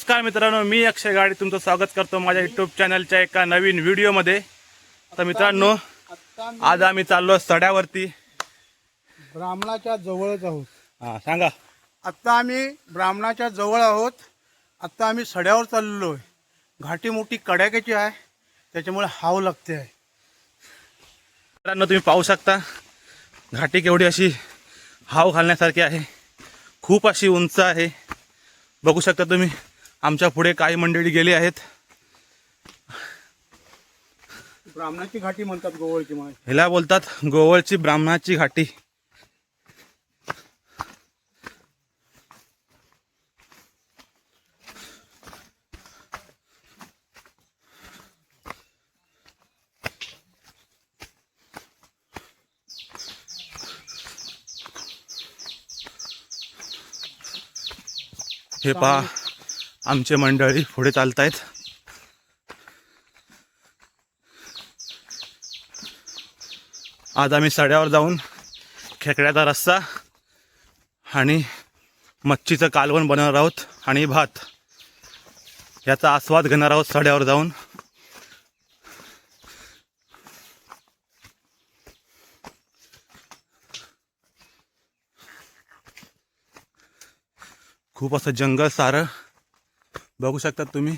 नमस्कार मित्रांनो मी अक्षय गाडी तुमचं स्वागत करतो माझ्या युट्यूब चॅनलच्या एका नवीन व्हिडिओमध्ये. तर मित्रांनो आज आम्ही चाललो सड्यावरती. ब्राह्मणाच्या जवळच आहोत. हा सांगा. आत्ता आम्ही ब्राह्मणाच्या जवळ आहोत. आत्ता आम्ही सड्यावर चाललो आहे. घाटी मोठी कड्याक्याची आहे. त्याच्यामुळे हाव लागते आहे. मित्रांनो तुम्ही पाहू शकता घाटी केवढी अशी हाव घालण्यासारखी आहे. खूप अशी उंच आहे. बघू शकता तुम्ही. आमच्या पुढे काही मंडळी गेली आहेत. ब्राह्मणाची घाटी म्हणतात गोवळची ह्याला बोलतात गोवळची ब्राह्मणाची घाटी. हे पहा. आमचे मंडळी पुढे चालतायत. आज आम्ही सड्यावर जाऊन खेकड्याचा रस्सा आणि मच्छीचं कालवण बनवणार आहोत आणि भात. याचा आस्वाद घेणार आहोत सड्यावर जाऊन. खूप असं जंगल सारं बघू शकता तुम्ही.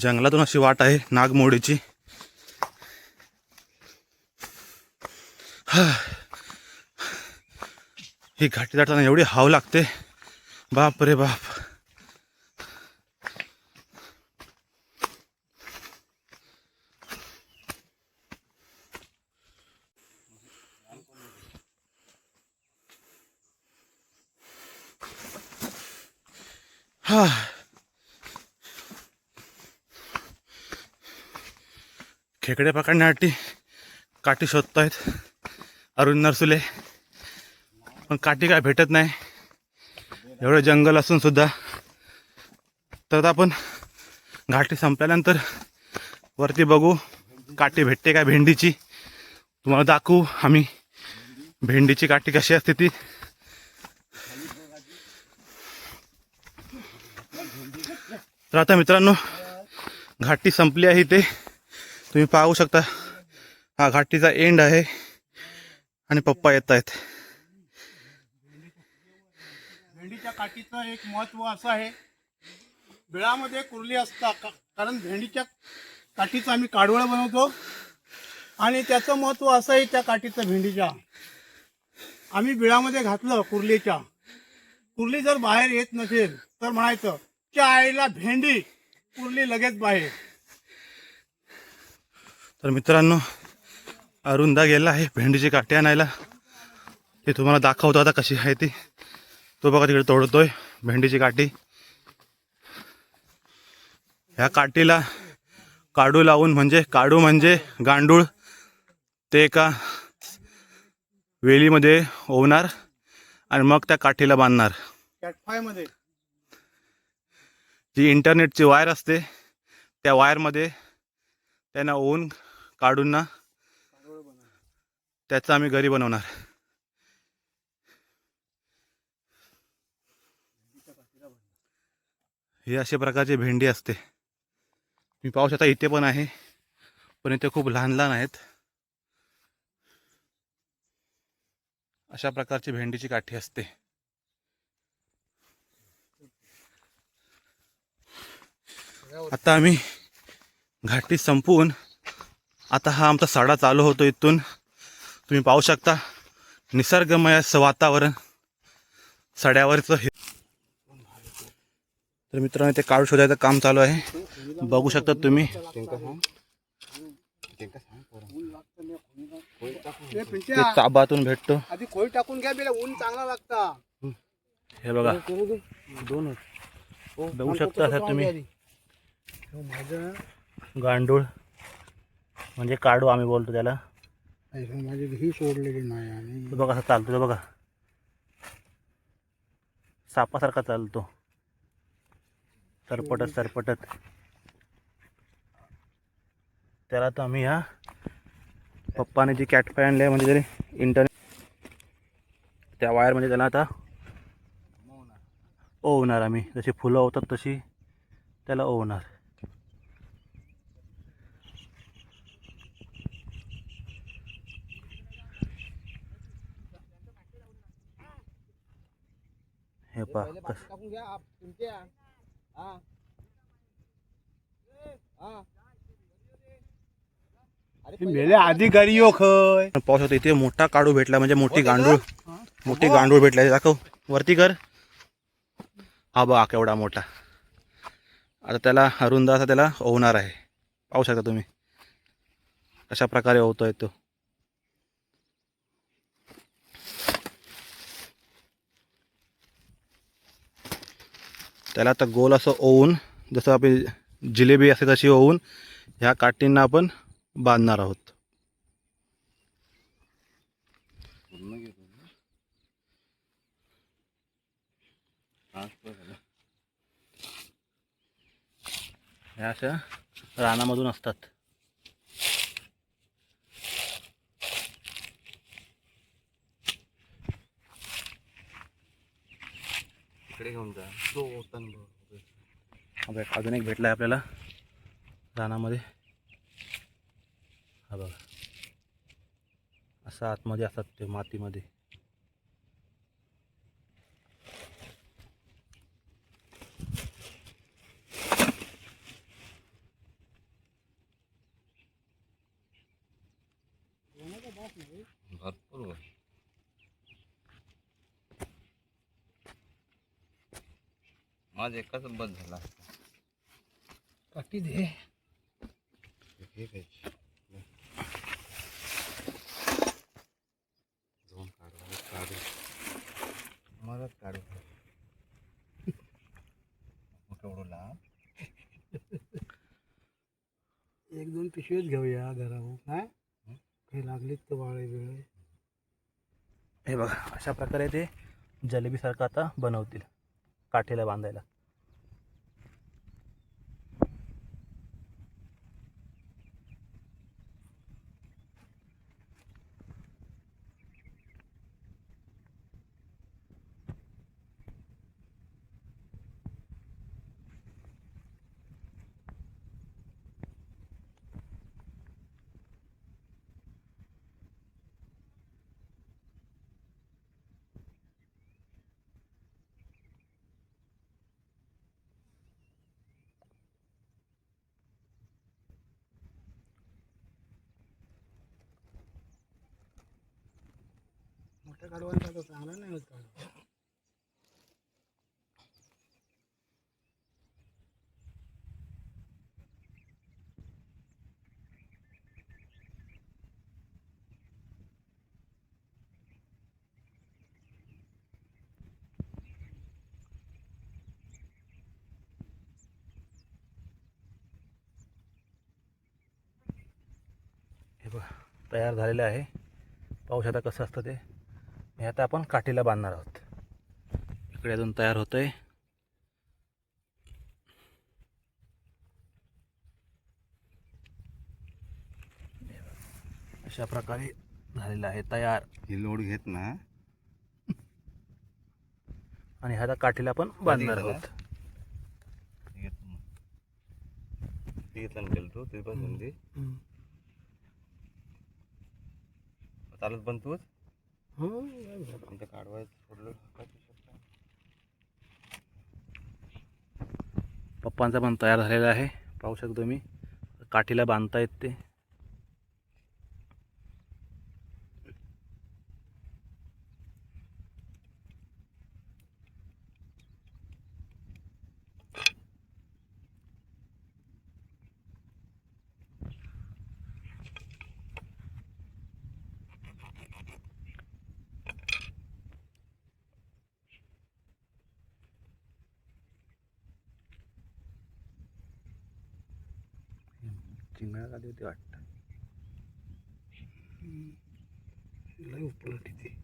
जंगलातून अशी वाट आहे नागमोडीची. ही. घाटी जाताना एवढी हाव लागते. बाप रे बाप. खेकडे पकडण्यासाठी काठी शोधतायत. अरुण नरसुले. पण काठी काय भेटत नाही. एवढं जंगल असून सुद्धा. तर आपण घाटी संपल्यानंतर वरती बघू काठी भेटते काय भेंडीची. तुम्हाला दाखवू आम्ही भेंडीची काठी कशी असते ती. तर आता मित्रांनो घाटी संपली आहे ते तुम्ही पाहू शकता हा घाटीचा एंड आहे आणि पप्पा येत आहेत भेंडीच्या काठीचं एक महत्त्व असं आहे बिळामध्ये कुर्ली असतात का- कारण भेंडीच्या काठीचं आम्ही काडवळ बनवतो आणि त्याचं महत्त्व असं आहे त्या काठीचं भेंडीच्या. आम्ही बिळामध्ये घातलं कुर्लीच्या. कुर्ली जर बाहेर येत नसेल तर म्हणायचं त्या आईला भेंडी. कुर्ली लगेच बाहेर. तर मित्रांनो अरुंदा गेला आहे भेंडीची काठी आणायला. ते तुम्हाला दाखवतो आता कशी आहे ती. तो बघा तिकडे तोडतोय भेंडीची काठी. ह्या काठीला काडू लावून म्हणजे काडू म्हणजे गांडूळ ते एका वेलीमध्ये ओवणार आणि मग त्या काठीला बांधणार. कॅटफायमध्ये. जी इंटरनेटची वायर असते त्या वायरमध्ये त्यांना ओवून काढून ना. त्याचं आम्ही घरी बनवणार. ही अशा प्रकारची भेंडी असते. मी पाहू शकता इथे पण आहे. पण इथे खूप लहान लहान आहेत. अशा प्रकारची भेंडीची काठी असते. आता आम्ही घाटी संपवून आता हा आमचा साडा चालू होतो इथून. तुम्ही पाहू शकता. निसर्गमय असं वातावरण सड्यावरचं हे. तर मित्रांनो ते काढू शोधायचं काम चालू आहे. बघू शकता तुम्ही. ते चाबातून भेटतो. आधी टाकून घ्या बेला ऊन चांगला लागता. हे बघा. दोन बघू शकता तुम्ही. गांडूळ. म्हणजे काढू आम्ही बोलतो त्याला. माझी सोडलेली नाही आणि बघा असं चालतो बघा. सापासारखा चालतो. सरपटत सरपटत. त्याला तर आम्ही ह्या पप्पाने जी कॅट आणली आहे म्हणजे तरी इंटरनेट त्या वायर म्हणजे त्याला आता ओवणार आम्ही. जशी फुलं होतात तशी त्याला ओवणार. पा कस टाकून घ्या आप- तुमच्या हा. हा. अरे मेले आधी घरी यो खय. पाऊस होता इथे मोठा काढू भेटला म्हणजे मोठी गांडूळ. मोठी गांडूळ भेटला. दाखव वरती कर. हा बघा केवढा मोठा. आता त्याला अरुंद असा त्याला ओवणार आहे. पाहू शकता तुम्ही. कशा प्रकारे ओवतोय तो. त्याला आता गोल असं ओवून जसं आपली जिलेबी असते तशी ओवून ह्या काठींना आपण बांधणार आहोत. ह्या अशा रानामधून असतात. इकडे घेऊन जा. तो हा बघ अजून एक भेटला आहे आपल्याला. रानामध्ये. हा बघा. असं आतमध्ये असतात ते मातीमध्ये. माझ एकाच बस झाला. काठी दे. हे काय? काढू काढू. मलाच काढू. एक दोन पिशवीच घेऊया घरावर काय काही लागलीत तर वाळे वेळ हे बघा अशा प्रकारे ते जलेबीसारखं आता बनवतील. काठीला बांधायला. मोठ्या काढवांचा तर चांगला नाही होत काढवा हे बघा तयार झालेलं आहे. पाहू शकता कसं असतं ते? हे आता आपण काठीला बांधणार आहोत. इकडे अजून तयार होतं आहे अशा प्रकारे झालेलं आहे तयार. ही लोड घेत ना. आणि ह्या आता काठीला आपण बांधणार? आहोत. पण म्हणजे? चालत पण तूच? ते काढवाय सोडलं पप्पांचा पण तयार झालेला आहे. पाहू शकतो मी काठीला बांधता येत ते. चिंगळा आली होती वाटतं लय उपलट इथे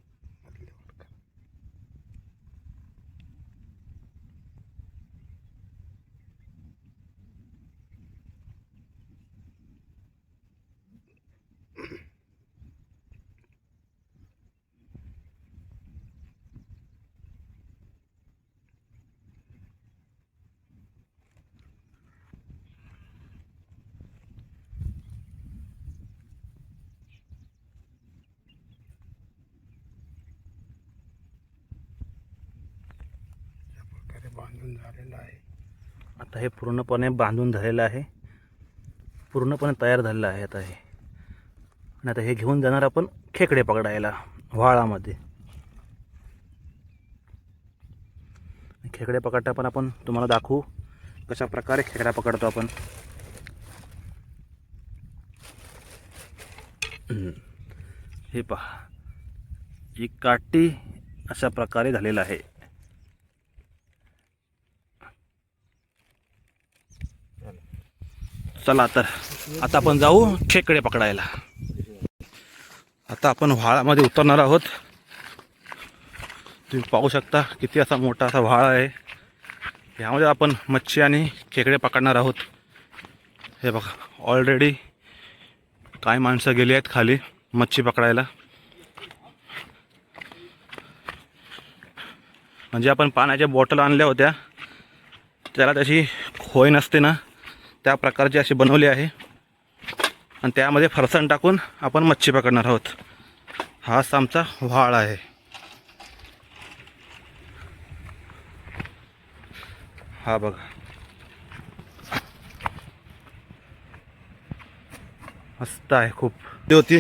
बांधून झालेलं आहे. आता हे पूर्णपणे बांधून झालेलं आहे. पूर्णपणे तयार झालेलं आहे आता हे. आणि आता हे घेऊन जाणार आपण खेकडे पकडायला व्हाळामध्ये. खेकडे पकडता पण आपण तुम्हाला दाखवू कशा प्रकारे खेकडा पकडतो आपण. हे पहा. ही काठी अशा प्रकारे झालेलं आहे. चला तर आता आपण जाऊ खेकडे पकडायला. आता आपण व्हाळामध्ये उतरणार आहोत. तुम्ही पाहू शकता किती असा मोठा असा व्हाळ आहे. यामध्ये आपण मच्छी आणि खेकडे पकडणार आहोत. हे बघा ऑलरेडी काय माणसं गेली आहेत खाली मच्छी पकडायला. म्हणजे आपण पाण्याच्या बॉटल आणल्या होत्या. त्याला त्याची खोय नसते ना. त्या प्रकारची अशी बनवली आहे. आणि त्यामध्ये फरसाण टाकून आपण मच्छी पकडणार आहोत. हाच आमचा व्हाळ आहे. हा बघा. मस्त आहे खूप. ती होती.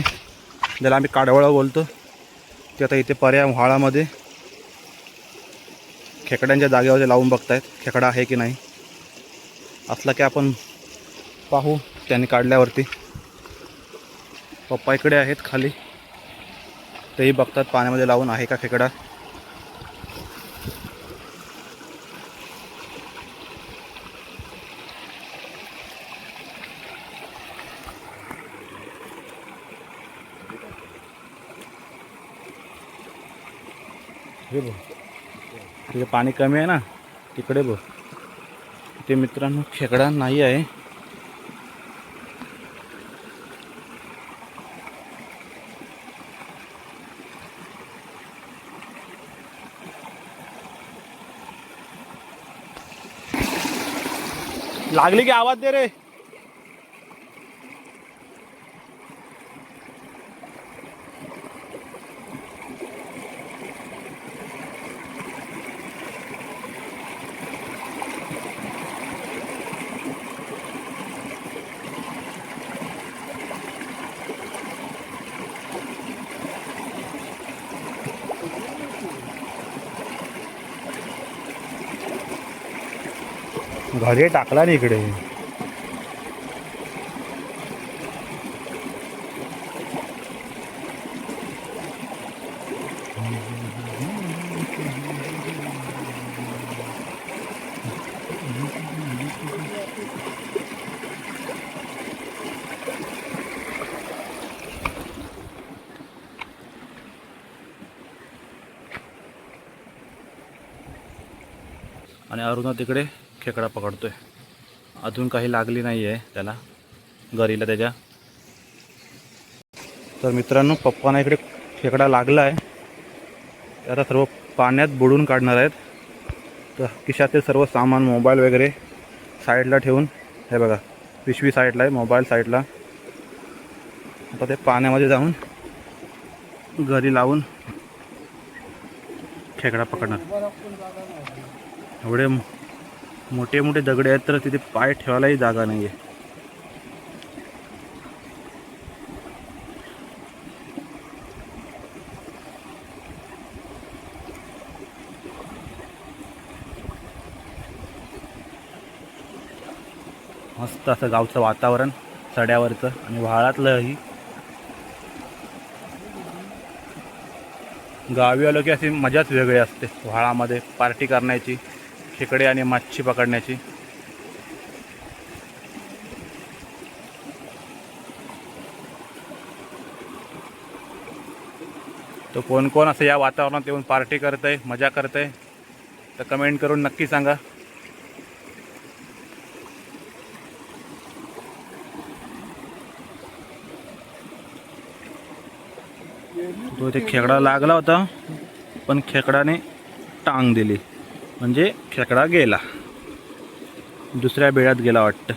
ज्याला आम्ही काडवळा बोलतो. ते आता इथे पर्याय व्हाळामध्ये खेकड्यांच्या जागेवर लावून बघतायत खेकडा आहे की नाही असला की आपण पाहू त्यांनी काढल्यावरती. पप्पा इकडे आहेत खाली. तेही बघतात पाण्यामध्ये लावून आहे का खेकडा. हे बघ. तिथे पाणी कमी आहे ना. तिकडे बघ. ते मित्रांनो खेकडा नाही आहे. लागली की आवाज दे रे. घरी टाकला नाही इकडे. आणि अरुणा तिकडे. खेकडा पकडतोय. अजून काही लागली नाही आहे त्याला. गरीला त्याच्या. तर मित्रांनो पप्पांना इकडे खेकडा लागला आहे आता सर्व पाण्यात बुडून काढणार आहेत. तर खिशातील सर्व सामान मोबाईल वगैरे साईडला ठेवून. हे बघा पिशवी साईडला आहे मोबाईल साईडला. आता ते पाण्यामध्ये जाऊन घरी लावून खेकडा पकडणार. एवढे मोठे मोठे दगडे आहेत तर तिथे पाय ठेवायलाही जागा नाही आहे मस्त असं गावचं वातावरण सड्यावरचं आणि व्हाळातलंही गावी आलो की अशी मजाच वेगळी असते व्हाळामध्ये पार्टी करण्याची. खेकडे आणि माच्छी पकडण्याची. तर कोण कोण असं या वातावरणात येऊन पार्टी करतंय मजा करतंय तर कमेंट करून नक्की सांगा. तो ते खेकडा लागला होता पण खेकडाने टांग दिली. म्हणजे खेकडा गेला. दुसऱ्या बेळ्यात गेला वाटतं.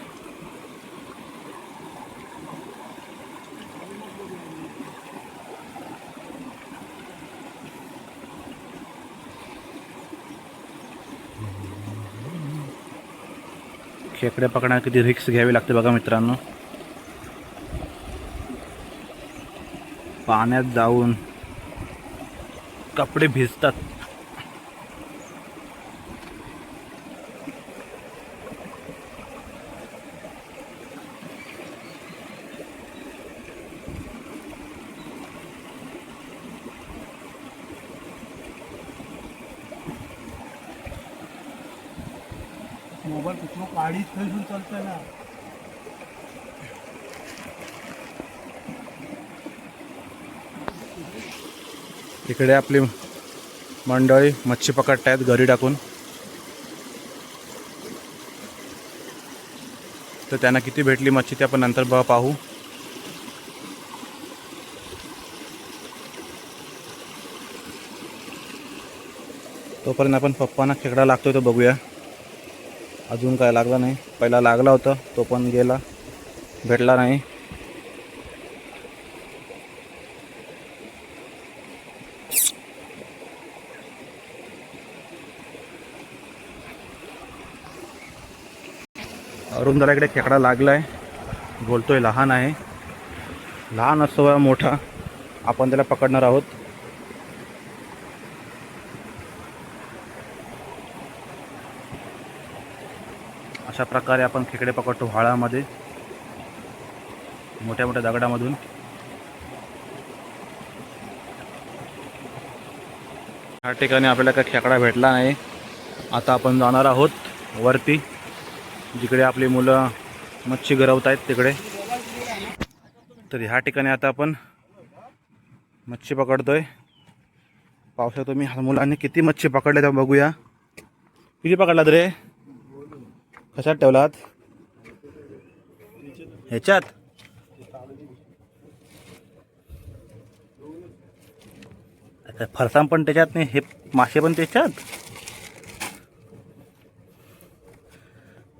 खेकडे पकडण्यात किती रिक्स घ्यावी लागते बघा मित्रांनो. पाण्यात जाऊन कपडे भिजतात. मोबाईल कुठलं काढीच खेळून चालतं ना. इकडे आपली मंडळी मच्छी पकडतायत घरी टाकून. तर त्यांना किती भेटली मच्छी ते आपण नंतर ब- पाहू. तोपर्यंत आपण पप्पांना खेकडा लागतोय तो बघूया. अजून काय लागला नाही. पहिला लागला होता तो पण गेला. भेटला नाही. अरुण इकडे खेकडा लागलाय. बोलतोय लहान आहे. लहान असतो मोठा. आपण त्याला पकडणार आहोत. अशा प्रकारे आपण खेकडे पकडतो व्हाळामध्ये मोठ्या मोठ्या दगडामधून. ह्या ठिकाणी आपल्याला काही खेकडा भेटला नाही. आता आपण जाणार आहोत वरती जिकडे आपली मुलं मच्छी गरवत आहेत तिकडे. तर ह्या ठिकाणी आता आपण मच्छी पकडतोय. पावसात तुम्ही मुलांनी किती मच्छी पकडले त्या बघूया. किती पकडलात रे? कशात ठेवलात? ह्याच्यात? आता फरसाण पण त्याच्यात नाही हे मासे पण त्याच्यात?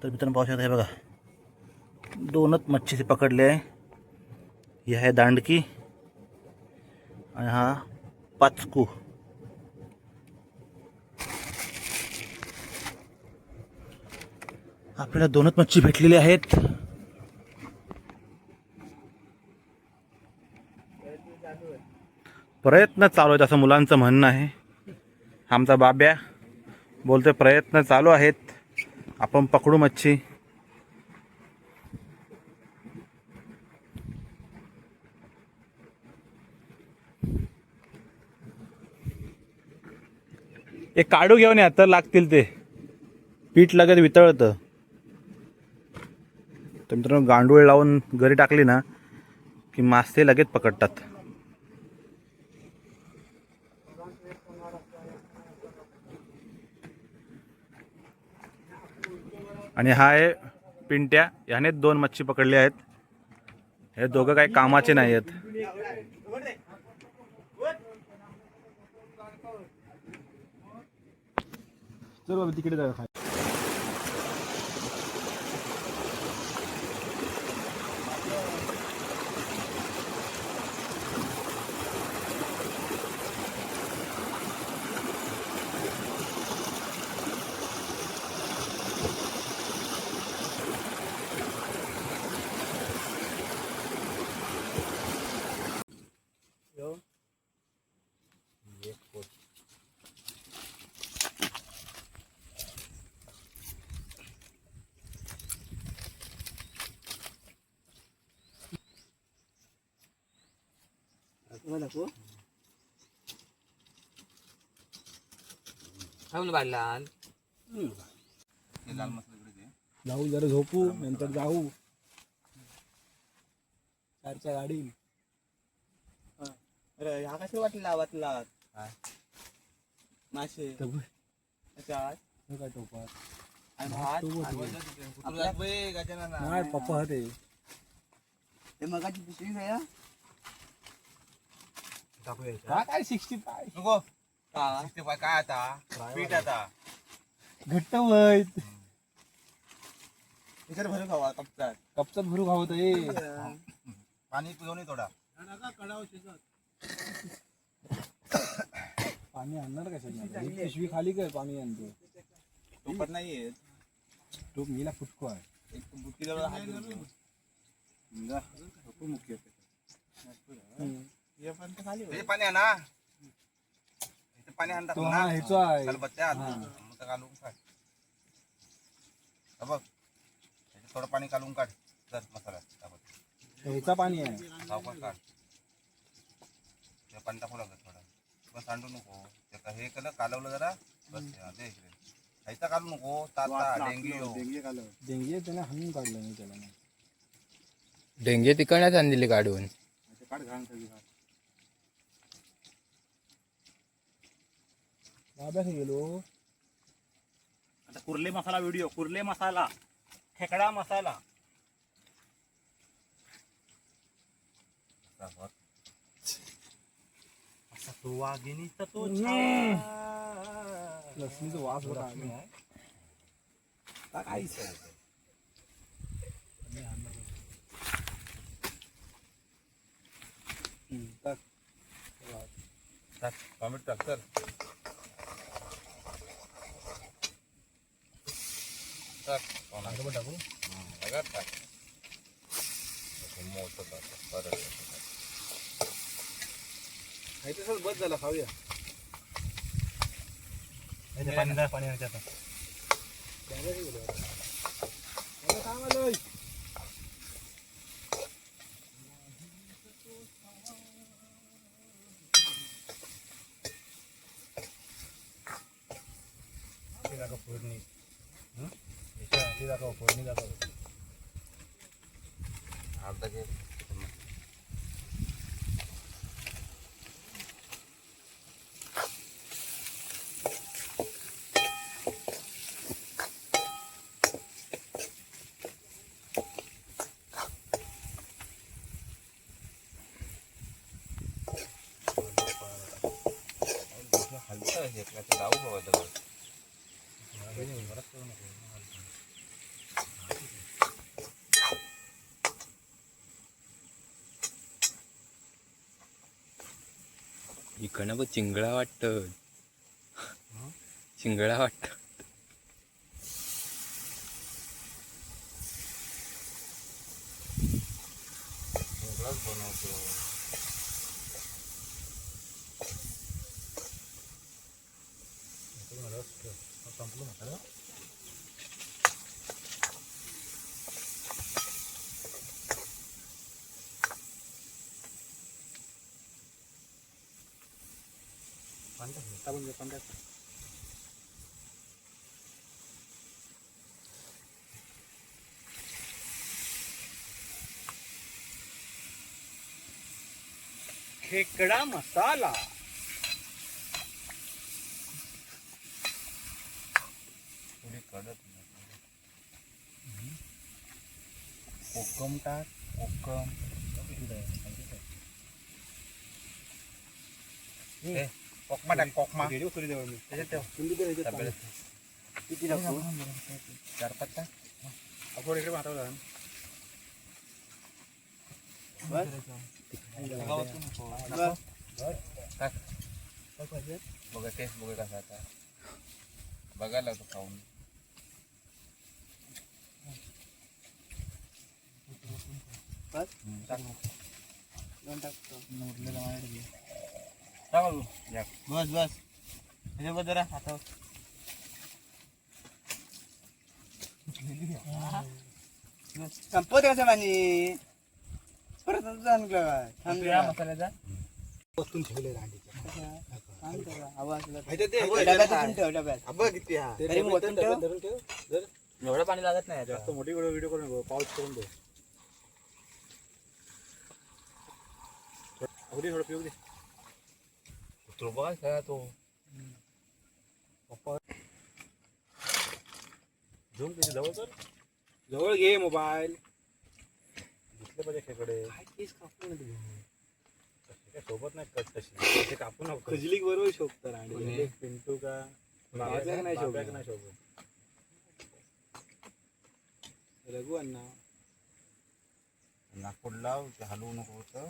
तर मित्रांनो पाहू शकता हे बघा. दोनच मच्छी पकडले आहे. ही आहे दांडकी आणि हा पाचकू. आपल्याला दोनच मच्छी भेटलेली आहेत. प्रयत्न चालू आहेत असं मुलांचं म्हणणं आहे. आमचा बाब्या बोलते प्रयत्न चालू आहेत. आपण पकडू मच्छी. एक काढू घेऊन या तर लागतील ते. पीठ लगेच वितळतं. तर मित्रांनो गांडूळ लावून घरी टाकली ना की मासे लगेच पकडतात. आणि हा आहे पिंट्या ह्याने दोन मच्छी पकडली आहेत. हे दोघं काही कामाचे नाही आहेत. चल बाबा तिकडे जाऊ जाऊ जरा झोपू नंतर जाऊ. चारच्या गाडी. अरे हा कसं वाटला वाटला मासे. त्याच्यात काय टोपा आणि भात? आपला बे गजानना. नाही पप्पा ते ते मगाची पिशवी काय काय सिक्स्टी फाय नको. का? सिक्स्टी फाय काय आता? पीठ आता. घट्ट इकडे भरून खावा कपचात कपचात भरू खावत ए? पाणी पिऊन ये थोडा. पाणी आणणार कशा पिशवी खाली कर पाणी आणतो. टोपट नाही येत. तो मीला फुटको आहे. एक जवळ हे पाणी आहे ना? इथे पाणी आणतात तो ना. हा ह्याचा आहे. खलबत्त्यात मग तर घालून काढ. हा बघ. थोडं पाणी घालून काढ. जर मसाला. ह्याचा पाणी आहे. काढ. ते पाणी टाकू लागत थोडं. पण सांडू नको. ते का- हे केलं कालवलं जरा. बस हा, दे इकडे. ह्याचा घालू नको. ताता डेंगी येऊ डेंगी आहे त्याने हाणून काढलं मी त्याला. डेंगे तिकडण्याच आणलेली काढून बाब्यास गेलो आता कुर्ले मसाला व्हिडिओ कुर्ले मसाला खेकडा मसाला. असा तो वाघिणीचा तो लसणीचा वास बरा आला. काहीच टाक टॉमॅटो टाक सर टाक. टोमॅटो टाकू टाक बस झाला खाऊया पाणी द्या, पाणी द्या आता. ते दाखव फोडणी हं? याच्या- ते दाखव फोडणी दाखव अर्धा घे हलका घेतला तर लावू हवं दगड इकडनं चिंगळा वाटत. चिंगळा वाटत. वेगळाच बनवतो खेकडा मसाला. थोडी कडक कोकम टाक कोकम ए, कोकमा टाक कोकमा व्हिडिओ करू देवा मी त्याच्यात ठेव तब्येत. किती टाकू चार पाच टाक आपण इकडे पाठवला टाक बघा टेस्ट बघा कसा आता बघायला लागतो खाऊन हम्म, टाक टाक अजून. या. बस. बस ह्याच्यावर जरा हातावर संपत कसं पाणी परत सांगितलं काय ठेवले सांग हा एवढं पाणी लागत नाही जास्त मोठी व्हिडिओ व्हिडिओ करून पाऊस करून दे अगदी थोडं पिऊ दे कुत्रो बघा खेळा तो पप्पा झूम किती जवळ कर जवळ घे मोबाईल दिसले पाहिजे खेकडे काय सोबत नाही कट तशी ते कापू नको. खजली बरोबर शोभतात आणि पिंटू का? बाब्याक नाही शोभत नाही शोभत रघु अण्णा. नागपूर लाव ते हलवू नको होतं.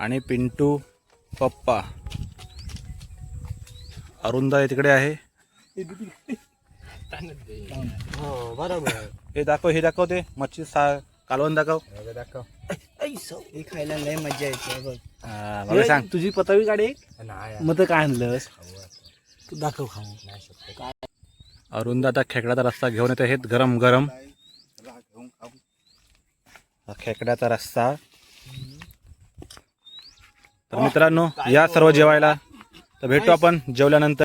आणि पिंटू पप्पा. अरुंदा तिकडे आहे. हो बरोबर. हे दाखव हे दाखव ते. मच्छी सा कालवण दाखव. हे खायला लय मजा येते बघ. हा, मला सांग. तुझी पतावी काढे नाही. मग तर काय आणलंस? तू दाखव खाऊ अरुंदा आता खेकड्याचा रस्ता घेऊन येत आहेत गरम गरम हा खेकड्याचा रस्ता. तर मित्रांनो या सर्व जेवायला तर भेटू आपण जेवल्यानंतर.